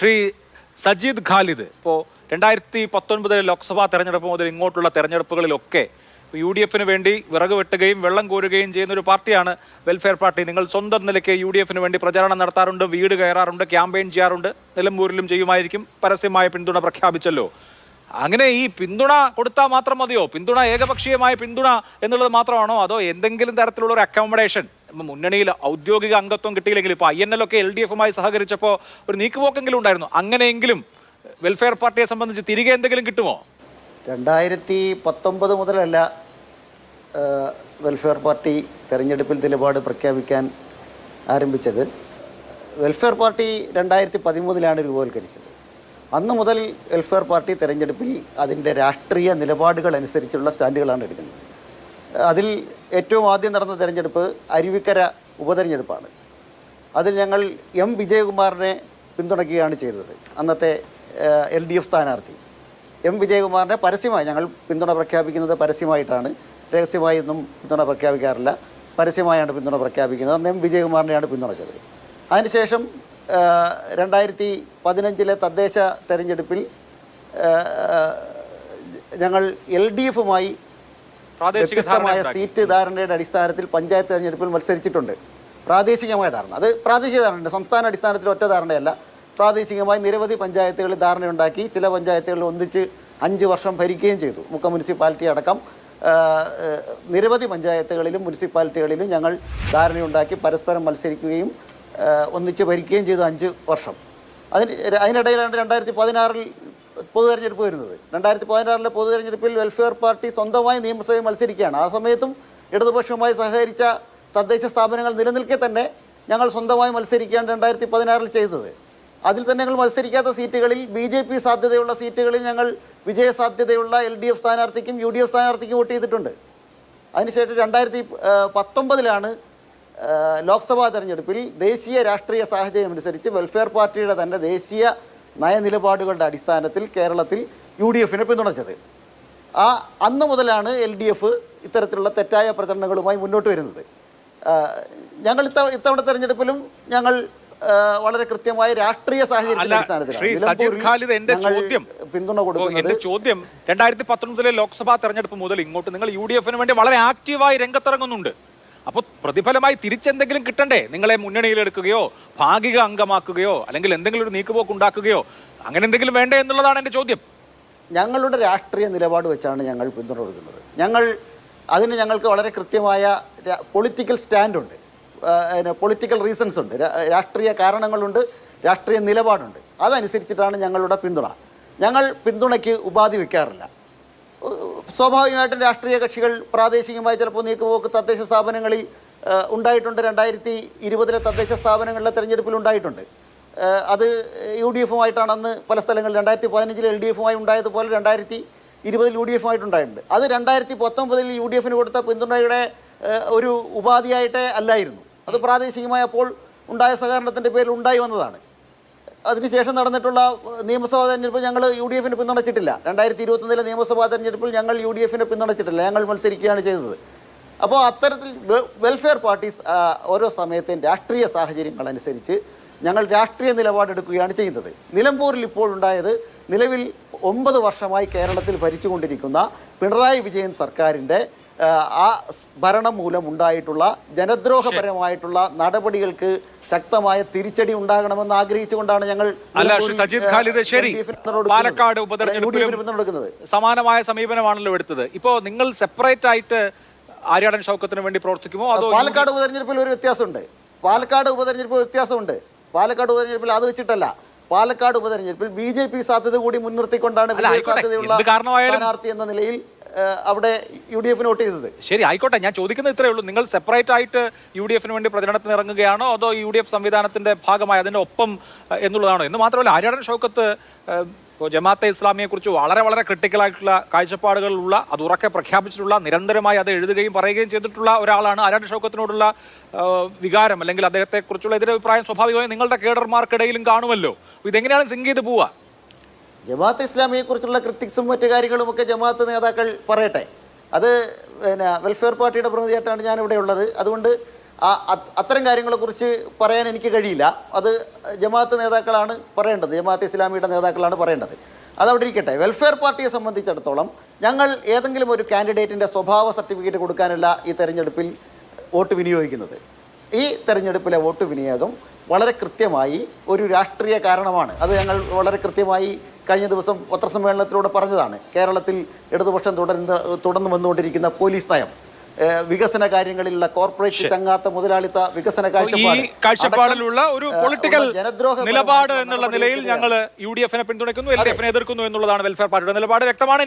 ശ്രീ സജീദ് ഖാലിദ് ഇപ്പോൾ രണ്ടായിരത്തി പത്തൊൻപതിലെ ലോക്സഭാ തെരഞ്ഞെടുപ്പ് മുതൽ ഇങ്ങോട്ടുള്ള തെരഞ്ഞെടുപ്പുകളിലൊക്കെ യു ഡി എഫിന് വേണ്ടി വിറക് വെട്ടുകയും വെള്ളം കോരുകയും ചെയ്യുന്ന ഒരു പാർട്ടിയാണ് വെൽഫെയർ പാർട്ടി. നിങ്ങൾ സ്വന്തം നിലയ്ക്ക് യു ഡി എഫിന് വേണ്ടി പ്രചാരണം നടത്താറുണ്ട് വീട് കയറാറുണ്ട് ക്യാമ്പയിൻ ചെയ്യാറുണ്ട്. നിലമ്പൂരിലും ചെയ്യുമായിരിക്കും. പരസ്യമായ പിന്തുണ പ്രഖ്യാപിച്ചല്ലോ. അങ്ങനെ ഈ പിന്തുണ കൊടുത്താൽ മാത്രം മതിയോ? പിന്തുണ ഏകപക്ഷീയമായ പിന്തുണ എന്നുള്ളത് മാത്രമാണോ? അതോ എന്തെങ്കിലും തരത്തിലുള്ള ഒരു അക്കോമഡേഷൻ മുന്നണിയിൽ ഔദ്യോഗിക അംഗത്വം കിട്ടിയില്ലെങ്കിലും ഇപ്പോൾ ഐ എൻ എൽ ഒക്കെ എൽ ഡി എഫുമായി സഹകരിച്ചപ്പോൾ ഒരു നീക്കുപോക്കെങ്കിലും ഉണ്ടായിരുന്നു. അങ്ങനെയെങ്കിലും വെൽഫെയർ പാർട്ടിയെ സംബന്ധിച്ച് തിരികെ എന്തെങ്കിലും കിട്ടുമോ? രണ്ടായിരത്തി പത്തൊമ്പത് മുതലല്ല വെൽഫെയർ പാർട്ടി തെരഞ്ഞെടുപ്പിൽ നിലപാട് പ്രഖ്യാപിക്കാൻ ആരംഭിച്ചത്. വെൽഫെയർ പാർട്ടി രണ്ടായിരത്തി പതിമൂന്നിലാണ് രൂപവൽക്കരിച്ചത്. അന്ന് മുതൽ വെൽഫെയർ പാർട്ടി തെരഞ്ഞെടുപ്പിൽ അതിന്റെ രാഷ്ട്രീയ നിലപാടുകൾ അനുസരിച്ചുള്ള സ്റ്റാൻഡുകളാണ് എടുക്കുന്നത്. അതിൽ ഏറ്റവും ആദ്യം നടന്ന തെരഞ്ഞെടുപ്പ് അരുവിക്കര ഉപതെരഞ്ഞെടുപ്പാണ്. അതിൽ ഞങ്ങൾ എം വിജയകുമാറിനെ പിന്തുണയ്ക്കുകയാണ് ചെയ്തത്. അന്നത്തെ എൽ ഡി എഫ് സ്ഥാനാർത്ഥി. എം വിജയകുമാറിനെ പരസ്യമായി ഞങ്ങൾ പിന്തുണ പ്രഖ്യാപിക്കുന്നത് പരസ്യമായിട്ടാണ്. രഹസ്യമായി ഒന്നും പിന്തുണ പ്രഖ്യാപിക്കാറില്ല. പരസ്യമായാണ് പിന്തുണ പ്രഖ്യാപിക്കുന്നത്. അന്ന് എം വിജയകുമാറിനെയാണ് പിന്തുണച്ചത് അതിനുശേഷം രണ്ടായിരത്തി പതിനഞ്ചിലെ തദ്ദേശ തെരഞ്ഞെടുപ്പിൽ ഞങ്ങൾ എൽ ഡി എഫുമായി വ്യത്യസ്തമായ സീറ്റ് ധാരണയുടെ അടിസ്ഥാനത്തിൽ പഞ്ചായത്ത് തെരഞ്ഞെടുപ്പിൽ മത്സരിച്ചിട്ടുണ്ട്. പ്രാദേശികമായ ധാരണ. അത് പ്രാദേശിക ധാരണയുണ്ട്. സംസ്ഥാന അടിസ്ഥാനത്തിൽ ഒറ്റ ധാരണയല്ല. പ്രാദേശികമായി നിരവധി പഞ്ചായത്തുകളിൽ ധാരണയുണ്ടാക്കി ചില പഞ്ചായത്തുകളിൽ ഒന്നിച്ച് അഞ്ച് വർഷം ഭരിക്കുകയും ചെയ്തു. മുക്ക മുനിസിപ്പാലിറ്റി അടക്കം നിരവധി പഞ്ചായത്തുകളിലും മുനിസിപ്പാലിറ്റികളിലും ഞങ്ങൾ ധാരണയുണ്ടാക്കി പരസ്പരം മത്സരിക്കുകയും ഒന്നിച്ച് ഭരിക്കുകയും ചെയ്തു അഞ്ച് വർഷം. അതിന് അതിനിടയിലാണ് രണ്ടായിരത്തി പതിനാറിൽ പൊതു തെരഞ്ഞെടുപ്പ് വരുന്നത്. രണ്ടായിരത്തി പതിനാറിലെ പൊതു തെരഞ്ഞെടുപ്പിൽ വെൽഫെയർ പാർട്ടി സ്വന്തമായി നിയമസഭയിൽ മത്സരിക്കുകയാണ്. ആ സമയത്തും ഇടതുപക്ഷവുമായി സഹകരിച്ച തദ്ദേശ സ്ഥാപനങ്ങൾ നിലനിൽക്കെ തന്നെ ഞങ്ങൾ സ്വന്തമായി മത്സരിക്കുകയാണ് രണ്ടായിരത്തി പതിനാറിൽ ചെയ്തത്. അതിൽ തന്നെ ഞങ്ങൾ മത്സരിക്കാത്ത സീറ്റുകളിൽ ബി ജെ പി സാധ്യതയുള്ള സീറ്റുകളിൽ ഞങ്ങൾ വിജയ സാധ്യതയുള്ള എൽ ഡി എഫ് സ്ഥാനാർത്ഥിക്കും യു ഡി എഫ് സ്ഥാനാർത്ഥിക്കും വോട്ട് ചെയ്തിട്ടുണ്ട്. അതിനുശേഷം രണ്ടായിരത്തി പത്തൊമ്പതിലാണ് ലോക്സഭാ തെരഞ്ഞെടുപ്പിൽ ദേശീയ രാഷ്ട്രീയ സാഹചര്യം അനുസരിച്ച് വെൽഫെയർ പാർട്ടിയുടെ തന്നെ ദേശീയ നയനിലപാടുകളുടെ അടിസ്ഥാനത്തിൽ കേരളത്തിൽ യു ഡി എഫിനെ പിന്തുണച്ചത്. ആ അന്ന് മുതലാണ് എൽ ഡി എഫ് ഇത്തരത്തിലുള്ള തെറ്റായ പ്രചരണങ്ങളുമായി മുന്നോട്ട് വരുന്നത്. ഞങ്ങൾ ഇത്തവ ഇത്തവണ തെരഞ്ഞെടുപ്പിലും ഞങ്ങൾ വളരെ കൃത്യമായ രാഷ്ട്രീയ സാഹചര്യം പിന്തുണ കൊടുക്കുന്നത് ചോദ്യം രണ്ടായിരത്തി പത്തൊൻപതിലെ ലോക്സഭാ തെരഞ്ഞെടുപ്പ് മുതൽ ഇങ്ങോട്ട് നിങ്ങൾ യു ഡി എഫിന് വേണ്ടി വളരെ ആക്റ്റീവായി രംഗത്തിറങ്ങുന്നുണ്ട്. അപ്പോൾ പ്രതിഫലമായി തിരിച്ചെന്തെങ്കിലും കിട്ടണ്ടേ? നിങ്ങളെ മുന്നണിയിലെടുക്കുകയോ ഭാഗിക അംഗമാക്കുകയോ അല്ലെങ്കിൽ എന്തെങ്കിലും ഒരു നീക്കുപോക്ക് ഉണ്ടാക്കുകയോ അങ്ങനെ എന്തെങ്കിലും വേണ്ടേ എന്നുള്ളതാണ് എന്റെ ചോദ്യം. ഞങ്ങളുടെ രാഷ്ട്രീയ നിലപാട് വെച്ചാണ് ഞങ്ങൾ പിന്തുണ കൊടുക്കുന്നത്. ഞങ്ങൾ അതിന് ഞങ്ങൾക്ക് വളരെ കൃത്യമായ പൊളിറ്റിക്കൽ സ്റ്റാൻഡുണ്ട് പൊളിറ്റിക്കൽ റീസൺസ് ഉണ്ട്. രാഷ്ട്രീയ കാരണങ്ങളുണ്ട് രാഷ്ട്രീയ നിലപാടുണ്ട്. അതനുസരിച്ചിട്ടാണ് ഞങ്ങളുടെ പിന്തുണ. ഞങ്ങൾ പിന്തുണയ്ക്ക് ഉപാധി വെക്കാറില്ല. സ്വാഭാവികമായിട്ടും രാഷ്ട്രീയ കക്ഷികൾ പ്രാദേശികമായി ചിലപ്പോൾ നീക്കുപോക്ക് തദ്ദേശ സ്ഥാപനങ്ങളിൽ ഉണ്ടായിട്ടുണ്ട്. രണ്ടായിരത്തി ഇരുപതിലെ തദ്ദേശ സ്ഥാപനങ്ങളിലെ തെരഞ്ഞെടുപ്പിൽ ഉണ്ടായിട്ടുണ്ട്. അത് യു ഡി എഫുമായിട്ടാണെന്ന് പല സ്ഥലങ്ങളിൽ രണ്ടായിരത്തി പതിനഞ്ചിൽ എൽ ഡി എഫുമായി ഉണ്ടായതുപോലെ രണ്ടായിരത്തി ഇരുപതിൽ യു ഡി എഫുമായിട്ടുണ്ടായിട്ടുണ്ട് അത് രണ്ടായിരത്തി പത്തൊമ്പതിൽ യു ഡി എഫിന് കൊടുത്ത പിന്തുണയുടെ ഒരു ഉപാധിയായിട്ടേ അല്ലായിരുന്നു. അത് പ്രാദേശികമായപ്പോൾ ഉണ്ടായ സഹകരണത്തിന്റെ പേരിൽ ഉണ്ടായി വന്നതാണ്. അതിനുശേഷം നടന്നിട്ടുള്ള നിയമസഭാ തെരഞ്ഞെടുപ്പ് ഞങ്ങൾ യു ഡി എഫിനെ പിന്തുണച്ചിട്ടില്ല. രണ്ടായിരത്തി ഇരുപത്തൊന്നിലെ നിയമസഭാ തെരഞ്ഞെടുപ്പിൽ ഞങ്ങൾ യു ഡി എഫിനെ പിന്തുണച്ചിട്ടില്ല. ഞങ്ങൾ മത്സരിക്കുകയാണ് ചെയ്തത്. അപ്പോൾ അത്തരത്തിൽ വെൽഫെയർ പാർട്ടീസ് ഓരോ സമയത്തെയും രാഷ്ട്രീയ സാഹചര്യങ്ങളനുസരിച്ച് ഞങ്ങൾ രാഷ്ട്രീയ നിലപാടെടുക്കുകയാണ് ചെയ്യുന്നത് നിലമ്പൂരിൽ ഇപ്പോൾ ഉണ്ടായത് നിലവിൽ ഒമ്പത് വർഷമായി കേരളത്തിൽ ഭരിച്ചുകൊണ്ടിരിക്കുന്ന പിണറായി വിജയൻ സർക്കാരിന്റെ ആ, ഭരണം മൂലം ഉണ്ടായിട്ടുള്ള ജനദ്രോഹപരമായിട്ടുള്ള നടപടികൾക്ക് ശക്തമായ തിരിച്ചടി ഉണ്ടാകണമെന്ന് ആഗ്രഹിച്ചുകൊണ്ടാണ് ഞങ്ങൾ ഖാലിദ് ശരി. പാലക്കാട് ഉപതെരഞ്ഞെടുപ്പിലും സമാനമായ സമീപനമാണല്ലോ എടുത്തത്. ഇപ്പോ നിങ്ങൾ സെപ്പറേറ്റ് ആയിട്ട് ആര്യാടൻ ഷൗക്കത്തിന് വേണ്ടി പ്രവർത്തിക്കുമോ അതോ പാലക്കാട് ഉപതെരഞ്ഞെടുപ്പിൽ ഒരു വ്യത്യാസമുണ്ട്. പാലക്കാട് ഉപതെരഞ്ഞെടുപ്പിൽ വ്യത്യാസമുണ്ട്. പാലക്കാട് ഉപതെരഞ്ഞെടുപ്പിൽ അത് വെച്ചിട്ടല്ല. പാലക്കാട് ഉപതെരഞ്ഞെടുപ്പിൽ ബി ജെ പി സാധ്യത കൂടി മുൻനിർത്തിക്കൊണ്ടാണ് സാധ്യതയുള്ള സ്ഥാനാർത്ഥി എന്ന നിലയിൽ അവിടെ യു ഡി എഫിന് വോട്ട് ചെയ്തത്? ശരി ആയിക്കോട്ടെ. ഞാൻ ചോദിക്കുന്നത് ഇത്രയേ ഉള്ളൂ. നിങ്ങൾ സെപ്പറേറ്റ് ആയിട്ട് യു ഡി എഫിന് വേണ്ടി പ്രചരണത്തിന് ഇറങ്ങുകയാണോ അതോ യു ഡി എഫ് സംവിധാനത്തിന്റെ ഭാഗമായി അതിന്റെ ഒപ്പം എന്നുള്ളതാണോ? എന്ന് മാത്രമല്ല ആര്യാടൻ ഷൗക്കത്ത് ജമാഅത്തെ ഇസ്ലാമിയെ കുറിച്ച് വളരെ വളരെ ക്രിട്ടിക്കലായിട്ടുള്ള കാഴ്ചപ്പാടുകളുള്ള അത് ഉറക്കെ പ്രഖ്യാപിച്ചിട്ടുള്ള നിരന്തരമായി അത് എഴുതുകയും പറയുകയും ചെയ്തിട്ടുള്ള ഒരാളാണ് ആരാട് ഷൗക്കത്തിനോടുള്ള വികാരം അല്ലെങ്കിൽ അദ്ദേഹത്തെ കുറിച്ചുള്ള എതിരഭിപ്രായം സ്വാഭാവികമായും നിങ്ങളുടെ കേഡർമാർക്കിടയിലും കാണുമല്ലോ. ഇതെങ്ങനെയാണ് സിങ്ക് ചെയ്ത് പോവുക? ജമാഅത്ത് ഇസ്ലാമിയെ കുറിച്ചുള്ള ക്രിറ്റിക്സും മറ്റു കാര്യങ്ങളുമൊക്കെ ജമാഅത്ത് നേതാക്കൾ പറയട്ടെ. അത് പിന്നെ വെൽഫെയർ പാർട്ടിയുടെ പ്രതിനിധിയായിട്ടാണ് ഞാൻ ഇവിടെ ഉള്ളത്. അതുകൊണ്ട് ആ അത്തരം കാര്യങ്ങളെക്കുറിച്ച് പറയാൻ എനിക്ക് കഴിയില്ല. അത് ജമാഅത്ത് നേതാക്കളാണ് പറയേണ്ടത്. ജമാഅത്ത് ഇസ്ലാമിയുടെ നേതാക്കളാണ് പറയേണ്ടത്. അതവിടെ ഇരിക്കട്ടെ. വെൽഫെയർ പാർട്ടിയെ സംബന്ധിച്ചിടത്തോളം ഞങ്ങൾ ഏതെങ്കിലും ഒരു കാൻഡിഡേറ്റിന്റെ സ്വഭാവ സർട്ടിഫിക്കറ്റ് കൊടുക്കാനല്ല ഈ തെരഞ്ഞെടുപ്പിൽ വോട്ട് വിനിയോഗിക്കുന്നത്. ഈ തെരഞ്ഞെടുപ്പിലെ വോട്ട് വിനിയോഗം വളരെ കൃത്യമായി ഒരു രാഷ്ട്രീയ കാരണമാണ്. അത് ഞങ്ങൾ വളരെ കൃത്യമായി കഴിഞ്ഞ ദിവസം പത്രസമ്മേളനത്തിലൂടെ പറഞ്ഞതാണ് കേരളത്തിൽ ഇടതുപക്ഷം തുടരുന്ന തുടർന്നു വന്നുകൊണ്ടിരിക്കുന്ന പോലീസ് നയം. വികസന കാര്യങ്ങളിലുള്ള കോർപ്പറേറ്റ് ചങ്ങാത്ത മുതലാളിത്ത വികസന കാഴ്ചപ്പാടിലുള്ള ഒരു പൊളിറ്റിക്കൽ നിലപാട് എന്നുള്ള നിലയിൽ ഞങ്ങൾ യു ഡി എഫിനെ പിന്തുണയ്ക്കുന്നു എൽ ഡി എഫിനെ എതിർക്കുന്നു എന്നുള്ളതാണ് വെൽഫെയർ പാർട്ടിയുടെ നിലപാട്. വ്യക്തമാണ്